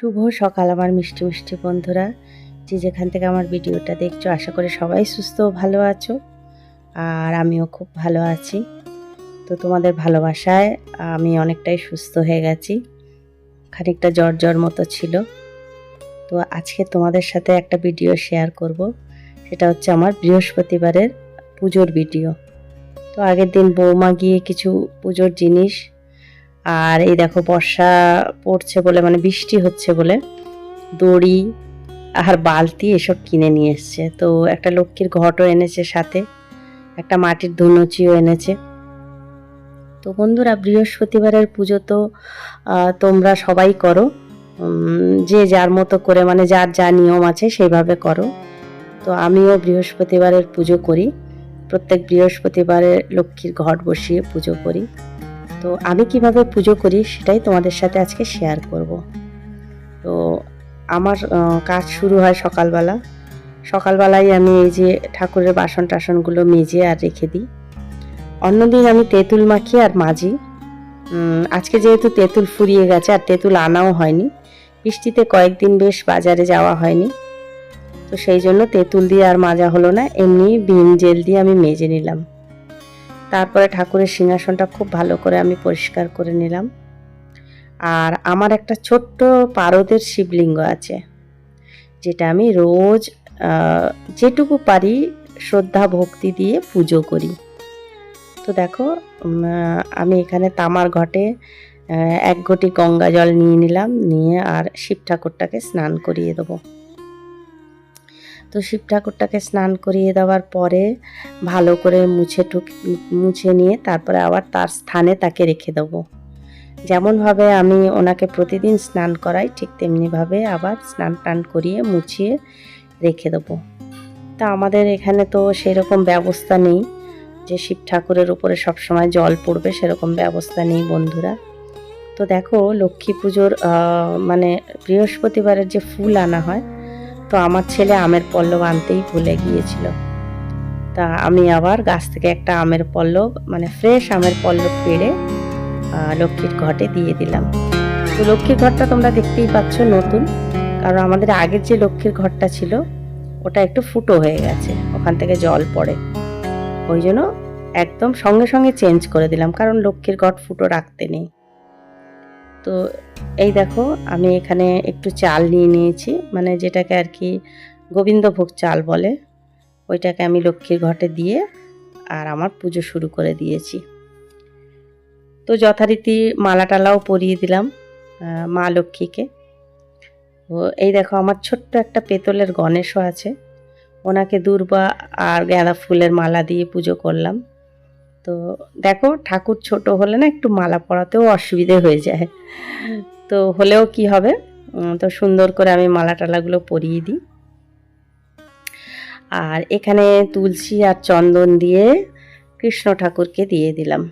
শুভ সকাল আমার মিষ্টি মিষ্টি বন্ধুরা। যে যেখান থেকে আমার ভিডিওটা দেখছ, আশা করি সবাই সুস্থ ভালো আছো, আর আমিও খুব ভালো আছি। তো তোমাদের ভালোবাসায় আমি অনেকটাই সুস্থ হয়ে গেছি, খানিকটা জ্বর জ্বর মতো ছিল। তো আজকে তোমাদের সাথে একটা ভিডিও শেয়ার করব, সেটা হচ্ছে আমার বৃহস্পতিবারের পুজোর ভিডিও। তো আগের দিন বৌমা গিয়ে কিছু পুজোর জিনিস আর এই দেখো বর্ষা পড়ছে বলে মানে বৃষ্টি হচ্ছে বলে দড়ি আর বালতি এসব কিনে নিয়ে এসছে। তো একটা লক্ষ্মীর ঘটও এনেছে সাথে, একটা মাটির ধুনুচিও এনেছে। তো বন্ধুরা, বৃহস্পতিবারের পুজো তো তোমরা সবাই করো। যে যার মতো করে মানে যার যা নিয়ম আছে সেইভাবে করো। তো আমিও বৃহস্পতিবারের পুজো করি। প্রত্যেক বৃহস্পতিবারে লক্ষ্মীর ঘট বসিয়ে পুজো করি। তো আমি কীভাবে পুজো করি সেটাই তোমাদের সাথে আজকে শেয়ার করব। তো আমার কাজ শুরু হয় সকালবেলা। সকালবেলায় আমি এই যে ঠাকুরের বাসন টাসনগুলো মেজে আর রেখে দিই। অন্যদিন আমি তেঁতুল মাখি আর মাজি। আজকে যেহেতু তেঁতুল ফুরিয়ে গেছে আর তেঁতুল আনাও হয়নি, বৃষ্টিতে কয়েকদিন বেশ বাজারে যাওয়া হয়নি। তো সেই জন্য তেঁতুল দিয়ে আর মাজা হলো না, এমনি ভিম জেল দিয়ে আমি মেজে নিলাম। তারপরে ঠাকুরের সিংহাসনটা খুব ভালো করে আমি পরিষ্কার করে নিলাম। আর আমার একটা ছোট্ট পারদের শিবলিঙ্গ আছে, যেটা আমি রোজ যেটুকু পারি শ্রদ্ধা ভক্তি দিয়ে পুজো করি। তো দেখো আমি এখানে তামার ঘটে এক ঘটি গঙ্গা জল নিয়ে নিলাম, নিয়ে আর শিব ঠাকুরটাকে স্নান করিয়ে দেবো। তো শিব ঠাকুরটাকে স্নান করিয়ে দেওয়ার পরে ভালো করে মুছে টুক, মুছে নিয়ে তারপরে আবার তার স্থানে তাকে রেখে দেবো। যেমনভাবে আমি ওনাকে প্রতিদিন স্নান করাই, ঠিক তেমনিভাবে আবার স্নান টান করিয়ে মুছিয়ে রেখে দেবো। তা আমাদের এখানে তো সেরকম ব্যবস্থা নেই যে শিব ঠাকুরের উপরে সবসময় জল পড়বে, সেরকম ব্যবস্থা নেই বন্ধুরা। তো দেখো লক্ষ্মী পুজোর মানে বৃহস্পতিবারের যে ফুল আনা হয় তো আমার ছেলে আমের পল্লব আনতেই ভুলে গিয়েছিল। তা আমি আবার গাছ থেকে একটা আমের পল্লব মানে ফ্রেশ আমের পল্লব পেড়ে লক্ষ্মীর ঘটে দিয়ে দিলাম। তো লক্ষ্মীর ঘরটা তোমরা দেখতেই পাচ্ছ নতুন, কারণ আমাদের আগের যে লক্ষ্মীর ঘরটা ছিল, ওটা একটু ফুটো হয়ে গেছে, ওখান থেকে জল পড়ে। ওই জন্য একদম সঙ্গে সঙ্গে চেঞ্জ করে দিলাম, কারণ লক্ষ্মীর ঘট ফুটো রাখতে নেই। তো এই দেখো, আমি এখানে একটু চাল নিয়ে নিয়েছি। মানে যেটাকে আর কি গোবিন্দভোগ চাল বলে, ওইটাকে আমি লক্ষ্মীর ঘটে দিয়ে আর আমার পুজো শুরু করে দিয়েছি। তো যথারীতি মালা টালাও পরিয়ে দিলাম মা লক্ষ্মীকে। তো এই দেখো, আমার ছোট্ট একটা পেতলের গণেশও আছে। ওনাকে দুর্বা আর গাঁদা ফুলের মালা দিয়ে পুজো করলাম। তো দেখো ঠাকুর ছোট হলে না একটু মালা পরাতেও অসুবিধে হয়ে যায়। তো হলেও কি হবে? তো সুন্দর করে আমি মালা টালাগুলো পরিয়ে দিই। আর এখানে তুলসী আর চন্দন দিয়ে কৃষ্ণ ঠাকুরকে দিয়ে দিলাম।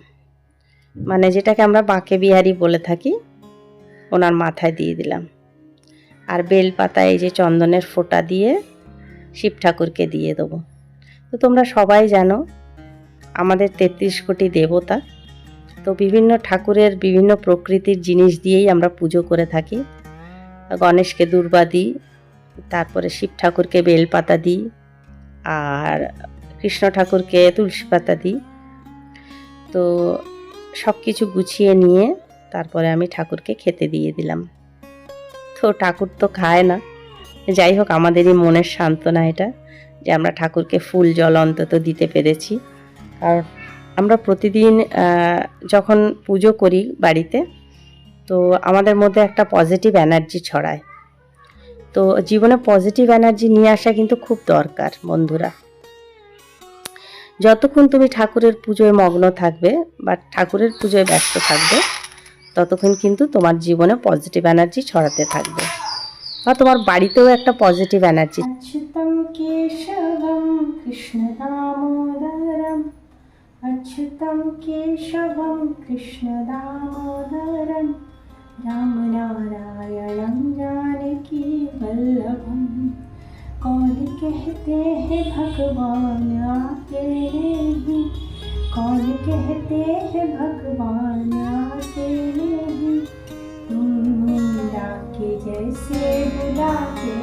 মানে যেটাকে আমরা বাঁকে বিহারি বলে থাকি, ওনার মাথায় দিয়ে দিলাম। আর বেলপাতা এই যে চন্দনের ফোঁটা দিয়ে শিব ঠাকুরকে দিয়ে দেবো। তো তোমরা সবাই জানো আমাদের তেত্রিশ কোটি দেবতা। তো বিভিন্ন ঠাকুরের বিভিন্ন প্রকৃতির জিনিস দিয়েই আমরা পুজো করে থাকি। গণেশকে দুর্বা দিই, তারপরে শিব ঠাকুরকে বেলপাতা দিই, আর কৃষ্ণ ঠাকুরকে তুলসী পাতা দিই। তো সব কিছু গুছিয়ে নিয়ে তারপরে আমি ঠাকুরকে খেতে দিয়ে দিলাম। তো ঠাকুর তো খায় না। যাই হোক, আমাদেরই মনের সান্ত্বনা এটা যে আমরা ঠাকুরকে ফুল জল অন্তত দিতে পেরেছি। আর আমরা প্রতিদিন যখন পুজো করি বাড়িতে, তো আমাদের মধ্যে একটা পজিটিভ এনার্জি ছড়ায়। তো জীবনে পজিটিভ এনার্জি নিয়ে আসা কিন্তু খুব দরকার বন্ধুরা। যতক্ষণ তুমি ঠাকুরের পুজোয় মগ্ন থাকবে বা ঠাকুরের পুজোয় ব্যস্ত থাকবে, ততক্ষণ কিন্তু তোমার জীবনে পজিটিভ এনার্জি ছড়াতে থাকবে। বা তোমার বাড়িতেও একটা পজিটিভ এনার্জি अच्युतं केशवं कृष्णदामोदरं, रामनारायणं जानकी वल्लभं। कौन कहते हैं भगवान आते नहीं कौन कहते हैं भगवान आते नहीं तुम मीरा के जैसे बुलाते